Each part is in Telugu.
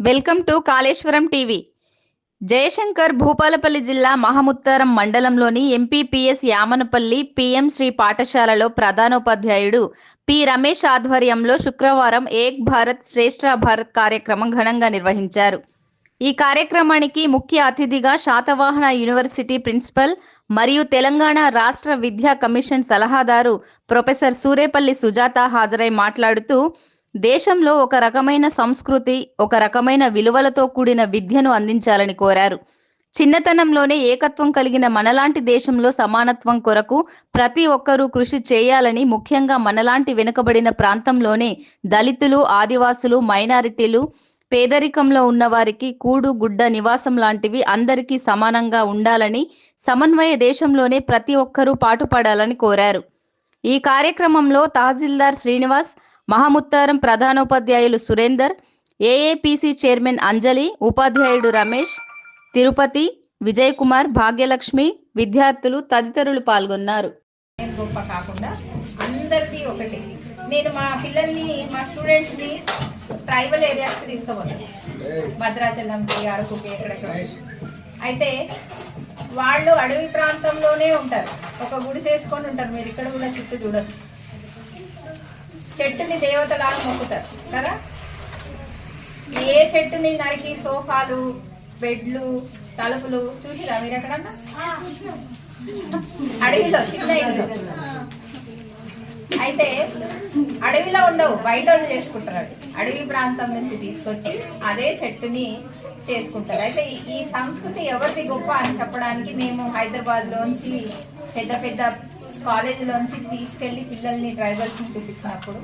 Welcome to Kaleshwaram TV Jayashankar Bhupalpally జిల్లా మహముత్తారం మండలంలోని ఎంపీపీఎస్ యామనపల్లి పిఎం శ్రీ పాఠశాలలో ప్రధానోపాధ్యాయుడు పి. రమేష్ ఆధ్వర్యంలో శుక్రవారం ఏక్ భారత్ శ్రేష్ఠ భారత్ కార్యక్రమం ఘనంగా నిర్వహించారు. ఈ కార్యక్రమానికి ముఖ్య అతిథిగా శాతవాహన యూనివర్సిటీ ప్రిన్సిపల్ మరియు తెలంగాణ రాష్ట్ర విద్యా కమిషన్ సలహాదారు ప్రొఫెసర్ సూరేపల్లి సుజాత హాజరై మాట్లాడుతూ దేశంలో ఒక రకమైన సంస్కృతి ఒక రకమైన విలువలతో కూడిన విద్యను అందించాలని కోరారు. చిన్నతనంలోనే ఏకత్వం కలిగిన మనలాంటి దేశంలో సమానత్వం కొరకు ప్రతి ఒక్కరూ కృషి చేయాలని ముఖ్యంగా మనలాంటి వెనుకబడిన ప్రాంతంలోనే దళితులు ఆదివాసులు మైనారిటీలు పేదరికంలో ఉన్నవారికి కూడు గుడ్డ నివాసం లాంటివి అందరికీ సమానంగా ఉండాలని సమన్వయ దేశంలోనే ప్రతి ఒక్కరూ పాటుపడాలని కోరారు. ఈ కార్యక్రమంలో తహసీల్దార్ శ్రీనివాస్ మహాముత్తారం ప్రధానోపాధ్యాయులు సురేందర్ ఏఏపీసీ చైర్మన్ అంజలి ఉపాధ్యాయుడు రమేష్ తిరుపతి విజయ్ కుమార్ భాగ్యలక్ష్మి విద్యార్థులు తదితరులు పాల్గొన్నారు. గొప్ప కాకుండా అందరికీ ఒకటి. నేను మా పిల్లల్ని మా స్టూడెంట్స్ని ట్రైబల్ ఏరియాస్కి తీసుకుపోతాను భద్రాచలంకి అరకుకి ఎక్కడెక్కడ. అయితే వాళ్ళు అడవి ప్రాంతంలోనే ఉంటారు. ఒక గుడి ఉంటారు. మీరు ఇక్కడ కూడా చుట్టూ చూడొచ్చు. చెట్టుని దేవతలాగా మొక్కుతారు కదా? ఏ చెట్టుని నరికి సోఫాలు బెడ్లు తలుపులు చూసిరా మీరు ఎక్కడన్నా? అడవిలో చిన్న ఇల్లు. అయితే అడవిలో ఉండవు బయట వాళ్ళు చేసుకుంటారు అవి అడవి ప్రాంతం నుంచి తీసుకొచ్చి అదే చెట్టుని చేసుకుంటారు. అయితే ఈ- ఈ సంస్కృతి ఎవరిది గొప్ప అని చెప్పడానికి మేము హైదరాబాద్ లోంచి పెద్ద పెద్ద కాలేజీలోంచి తీసుకెళ్ళి పిల్లల్ని డ్రైవర్స్ని చూపించినప్పుడు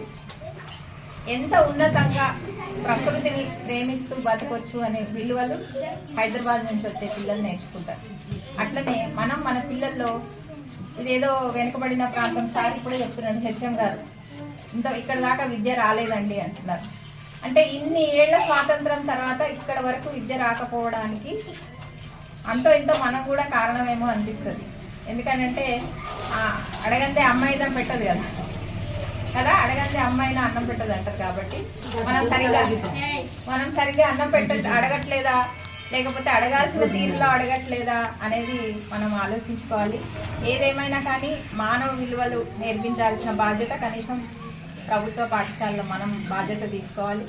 ఎంత ఉన్నతంగా ప్రకృతిని ప్రేమిస్తూ బతకొచ్చు అనే విలువలు హైదరాబాద్ నుంచి వచ్చే పిల్లలు నేర్చుకుంటారు. అట్లనే మనం మన పిల్లల్లో ఇదేదో వెనుకబడిన ప్రాంతం సార్ ఇప్పుడే చెప్తున్నాడు హెచ్ఎం గారు. ఇంత ఇక్కడ దాకా విద్య రాలేదండి అంటున్నారు. అంటే ఇన్ని ఏళ్ళ స్వాతంత్రం తర్వాత ఇక్కడ వరకు విద్య రాకపోవడానికి అంతో ఇంతో మనం కూడా కారణమేమో అనిపిస్తుంది. ఎందుకంటే అడగందే అమ్మాయిదం పెట్టదు కదా. కదా? అడగందే అమ్మాయినా అన్నం పెట్టదు అంటారు కాబట్టి మనం సరిగా మనం సరిగ్గా అన్నం పెట్ట అడగట్లేదా? లేకపోతే అడగాల్సిన తీరులో అడగట్లేదా? అనేది మనం ఆలోచించుకోవాలి. ఏదేమైనా కానీ మానవ విలువలు నేర్పించాల్సిన బాధ్యత కనీసం ప్రభుత్వ పాఠశాలలో మనం బాధ్యత తీసుకోవాలి.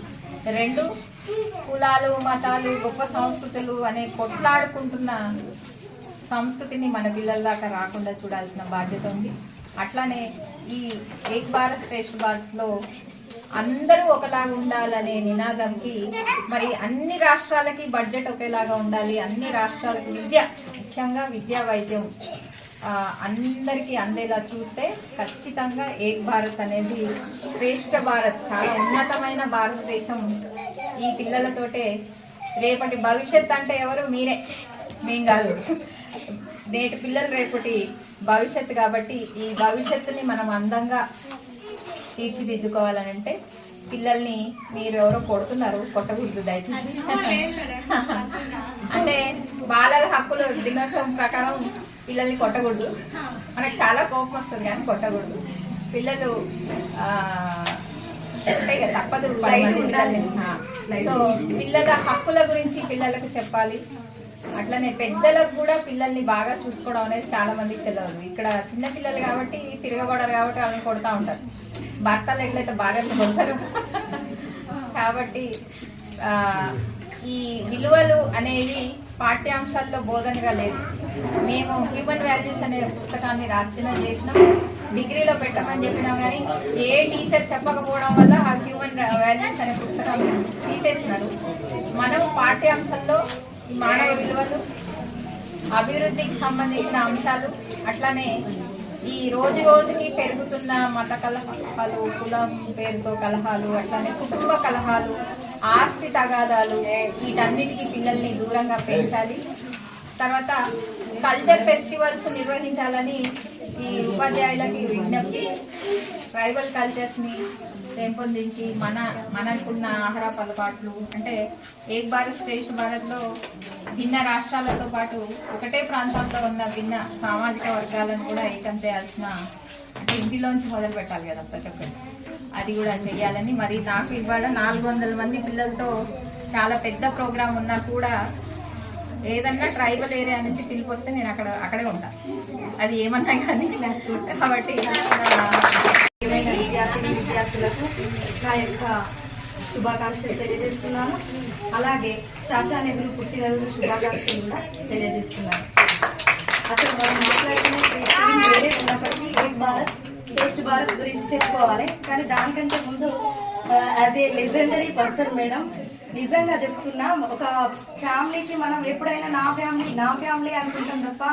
రెండు కులాలు మతాలు గొప్ప సంస్కృతులు అనే కొట్లాడుకుంటున్న సంస్కృతిని మన పిల్లల దాకా రాకుండా చూడాల్సిన బాధ్యత ఉంది. అట్లానే ఈ ఏక్ భారత్ శ్రేష్ఠ భారత్లో అందరూ ఒకలాగా ఉండాలనే నినాదంకి మరి అన్ని రాష్ట్రాలకి బడ్జెట్ ఒకేలాగా ఉండాలి అన్ని రాష్ట్రాలకు విద్య ముఖ్యంగా విద్యా వైద్యం అందరికీ అందేలా చూస్తే ఖచ్చితంగా ఏక్ భారత్ అనేది శ్రేష్ఠ భారత్. చాలా ఉన్నతమైన భారతదేశం. ఈ పిల్లలతోటే రేపటి భవిష్యత్ అంటే ఎవరు? మీరే. మేం కాదు. నేటి పిల్లలు రేపటి భవిష్యత్తు కాబట్టి ఈ భవిష్యత్తుని మనం అందంగా తీర్చిదిద్దుకోవాలనంటే పిల్లల్ని మీరు ఎవరో కొడుతున్నారు కొట్టకూడదు దయచేసి. అంటే బాలల హక్కుల దినోత్సవం ప్రకారం పిల్లల్ని కొట్టకూడదు. మనకు చాలా కోపం వస్తుంది కానీ కొట్టకూడదు. పిల్లలు అంటే తప్పదు సో పిల్లల హక్కుల గురించి పిల్లలకు చెప్పాలి. అట్లనే పెద్దలకు కూడా పిల్లల్ని బాగా చూసుకోవడం అనేది చాలా మందికి తెలియదు ఇక్కడ చిన్న పిల్లలు కాబట్టి తిరగబడరు కాబట్టి వాళ్ళని కొడతా ఉంటారు. భర్తలు ఎట్లయితే బాగా కొడతారు కాబట్టి ఈ విలువలు అనేవి పాఠ్యాంశాల్లో బోధనగా లేదు. మేము హ్యూమన్ వాల్యూస్ అనే పుస్తకాన్ని రచన చేసినాం. డిగ్రీలో పెట్టమని చెప్పినాం కానీ ఏ టీచర్ చెప్పకపోవడం వల్ల ఆ హ్యూమన్ వాల్యూస్ అనే పుస్తకాన్ని తీసేసినారు. మనం పాఠ్యాంశాల్లో మానవ విలువలు అభివృద్ధికి సంబంధించిన అంశాలు అట్లానే ఈ రోజు రోజుకి పెరుగుతున్న మత కలహాలు కులం పేరుతో కలహాలు అట్లానే కుటుంబ కలహాలు ఆస్తి తగాదాలు వీటన్నిటికీ పిల్లల్ని దూరంగా పెంచాలి. తర్వాత కల్చర్ ఫెస్టివల్స్ నిర్వహించాలని ఉపాధ్యాయులకి విజ్ఞప్తి. ట్రైబల్ కల్చర్స్ని పెంపొందించి మన మనకున్న ఆహార అలవాట్లు అంటే ఏక్ భారత్ శ్రేష్ఠ భారత్లో భిన్న రాష్ట్రాలతో పాటు ఒకటే ప్రాంతంలో ఉన్న భిన్న సామాజిక వర్గాలను కూడా ఏకం చేయాల్సిన అంటే ఇంటిలోంచి మొదలు పెట్టాలి కదా ప్రతి ఒక్కరు అది కూడా చేయాలని మరి నాకు ఇవాళ నాలుగు వందల మంది పిల్లలతో చాలా పెద్ద ప్రోగ్రాం ఉన్నా కూడా ఏదన్నా ట్రైబల్ ఏరియా నుంచి పిలిపి వస్తే నేను అక్కడ అక్కడే ఉంటా. అది ఏమన్నా కానీ కాబట్టి ఏమైనా విద్యార్థిని విద్యార్థులకు నా యొక్క శుభాకాంక్షలు తెలియజేస్తున్నాను. అలాగే చాచా నెహ్రూ పుట్టినరోజు శుభాకాంక్షలు కూడా తెలియజేస్తున్నాను. అసలు మనం మాట్లాడుకునే వేరే ఉన్నప్పటికీ ఏక్ భారత్ శ్రేష్ఠ భారత్ గురించి చెప్పుకోవాలి. కానీ దానికంటే ముందు as a legendary person madam నిజంగా చెప్తున్నా ఒక ఫ్యామిలీకి మనం ఎప్పుడైనా నా ఫ్యామిలీ నా ఫ్యామిలీ అనుకుంటాం తప్ప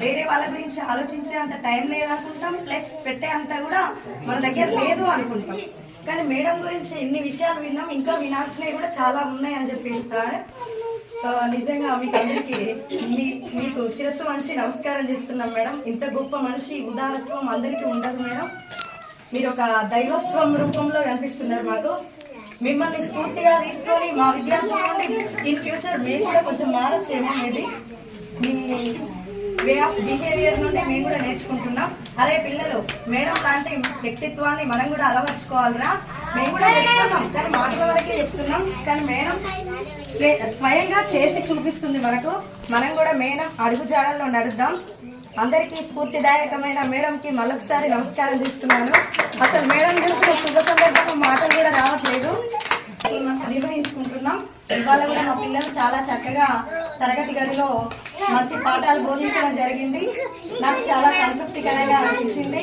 వేరే వాళ్ళ గురించి ఆలోచించే అంత టైం లేదనుకుంటాం ప్లస్ పెట్టే అంత కూడా మన దగ్గర లేదు అనుకుంటాం. కానీ మేడం గురించి ఎన్ని విషయాలు విన్నాం ఇంకా వినాల్సినవి కూడా చాలా ఉన్నాయి అని చెప్పి సార్ నిజంగా మీకు అందరికీ మీ మీకు శిరస్సు మంచి నమస్కారం చేస్తున్నాం మేడం. ఇంత గొప్ప మనిషి ఉదారత్వం అందరికీ ఉండదు మేడం. మీరు ఒక దైవత్వం రూపంలో కనిపిస్తున్నారు మాకు. మిమ్మల్ని స్ఫూర్తిగా తీసుకొని మా విద్యార్థుల నుండి ఇన్ ఫ్యూచర్ మేము కూడా కొంచెం మారచ్చేమో మేబీ మీ వే ఆఫ్ బిహేవియర్ నుండి మేము కూడా నేర్చుకుంటున్నాం. అరే పిల్లలు మేడం లాంటి వ్యక్తిత్వాన్ని మనం కూడా అలవర్చుకోవాలిరా. మేము కూడా చెప్తున్నాం కానీ మాటల వరకే చెప్తున్నాం. కానీ మేడం స్వే- స్వయంగా చేసి చూపిస్తుంది మనకు. మనం కూడా మేడం అడుగు జాడల్లో నడుద్దాం. అందరికీ స్ఫూర్తిదాయకమైన మేడంకి మళ్ళొకసారి నమస్కారం చేస్తున్నాను. అసలు మేడం చూసిన శుభ సందర్భం మాటలు కూడా రావట్లేదు. నిర్వహించుకుంటున్నాం. ఇవాళ కూడా మా పిల్లలు చాలా చక్కగా తరగతి గదిలో మంచి పాఠాలు బోధించడం జరిగింది. నాకు చాలా సంతృప్తికరంగా అనిపించింది.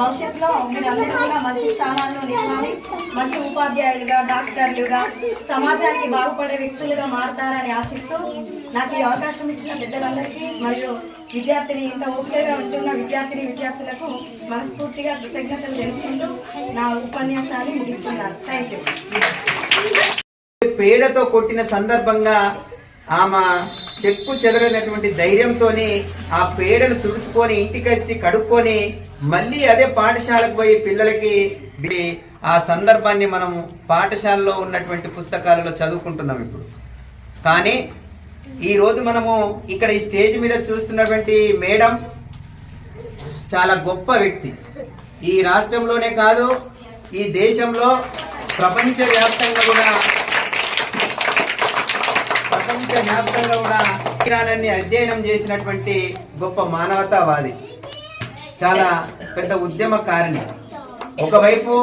భవిష్యత్తులో మీరందరూ కూడా మంచి స్థానాలను నిలవాలి. మంచి ఉపాధ్యాయులుగా డాక్టర్లుగా సమాజానికి బాగుపడే వ్యక్తులుగా మారతారని ఆశిస్తూ నాకు ఈ అవకాశం ఇచ్చిన పెద్దలందరికీ మరియు విద్యార్థిని ఇంత ఓపికగా ఉంటున్న విద్యార్థిని విద్యార్థులకు మనస్ఫూర్తిగా కృతజ్ఞతలు తెలుసుకుంటూ నా ఉపన్యాసాన్ని ముగిస్తున్నాను. థ్యాంక్ యూ పేడతో కొట్టిన సందర్భంగా ఆమె చెక్కు చెదరైనటువంటి ధైర్యంతోనే ఆ పేడను తుడుచుకొని ఇంటికి వచ్చి కడుక్కొని మళ్ళీ అదే పాఠశాలకు పోయి పిల్లలకి ఆ సందర్భాన్ని మనం పాఠశాలలో ఉన్నటువంటి పుస్తకాలలో చదువుకుంటున్నాం ఇప్పుడు. కానీ ఈరోజు మనము ఇక్కడ ఈ స్టేజ్ మీద చూస్తున్నటువంటి మేడం చాలా గొప్ప వ్యక్తి. ఈ రాష్ట్రంలోనే కాదు ఈ దేశంలో ప్రపంచవ్యాప్తంగా కూడా ప్రపంచ వ్యాప్తంగా కూడా విజ్ఞానాన్ని అధ్యయనం చేసినటువంటి గొప్ప మానవతావాది. చాలా పెద్ద ఉద్యమకారిణి ఒకవైపు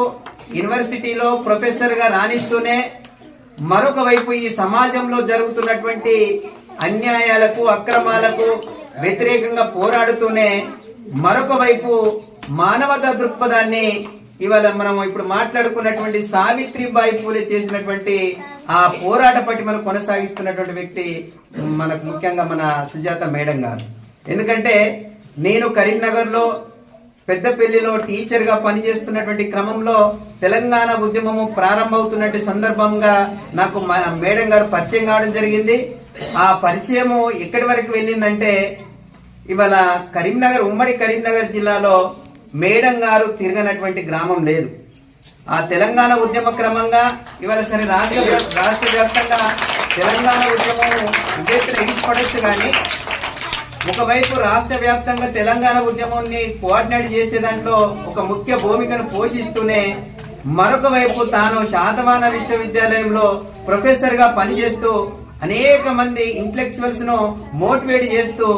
యూనివర్సిటీలో ప్రొఫెసర్గా రాణిస్తూనే మరొక వైపు ఈ సమాజంలో జరుగుతున్నటువంటి అన్యాయాలకు అక్రమాలకు వ్యతిరేకంగా పోరాడుతూనే మరొక వైపు మానవతా దృక్పథాన్ని ఇవాళ మనం ఇప్పుడు మాట్లాడుకున్నటువంటి సావిత్రిబాయి పూలే చేసినటువంటి ఆ పోరాట పట్టిమను కొనసాగిస్తున్నటువంటి వ్యక్తి మనకు ముఖ్యంగా మన సుజాత మేడం గారు. ఎందుకంటే నేను కరీంనగర్లో పెద్దపల్లిలో టీచర్గా పనిచేస్తున్నటువంటి క్రమంలో తెలంగాణ ఉద్యమము ప్రారంభమవుతున్నటువంటి సందర్భంగా నాకు మేడం గారు పరిచయం కావడం జరిగింది. ఆ పరిచయము ఎక్కడి వరకు వెళ్ళిందంటే ఇవాళ కరీంనగర్ ఉమ్మడి కరీంనగర్ జిల్లాలో మేడం గారు తిరగనటువంటి గ్రామం లేదు. ఆ తెలంగాణ ఉద్యమ క్రమంగా ఇవాళ సరే రాష్ట్ర రాష్ట్ర వ్యాప్తంగా తెలంగాణ ఉద్యమం ఉద్దేశం ఎగిసిపడచ్చు కానీ ఒకవైపు రాష్ట్ర వ్యాప్తంగా తెలంగాణ ఉద్యమాన్ని కోఆర్డినేట్ చేసే దాంట్లో ఒక ముఖ్య భూమికను పోషిస్తూనే మరొక వైపు తాను శాతవాన విశ్వవిద్యాలయంలో ప్రొఫెసర్గా పనిచేస్తూ అనేక మంది ఇంటలెక్చువల్స్ను మోటివేట్ చేస్తూ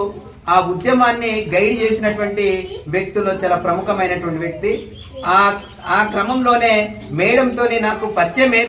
ఆ ఉద్యమాన్ని గైడ్ చేసినటువంటి వ్యక్తులు చాలా ప్రముఖమైనటువంటి వ్యక్తి. ఆ ఆ క్రమంలోనే మేడంతోని నాకు పరిచయం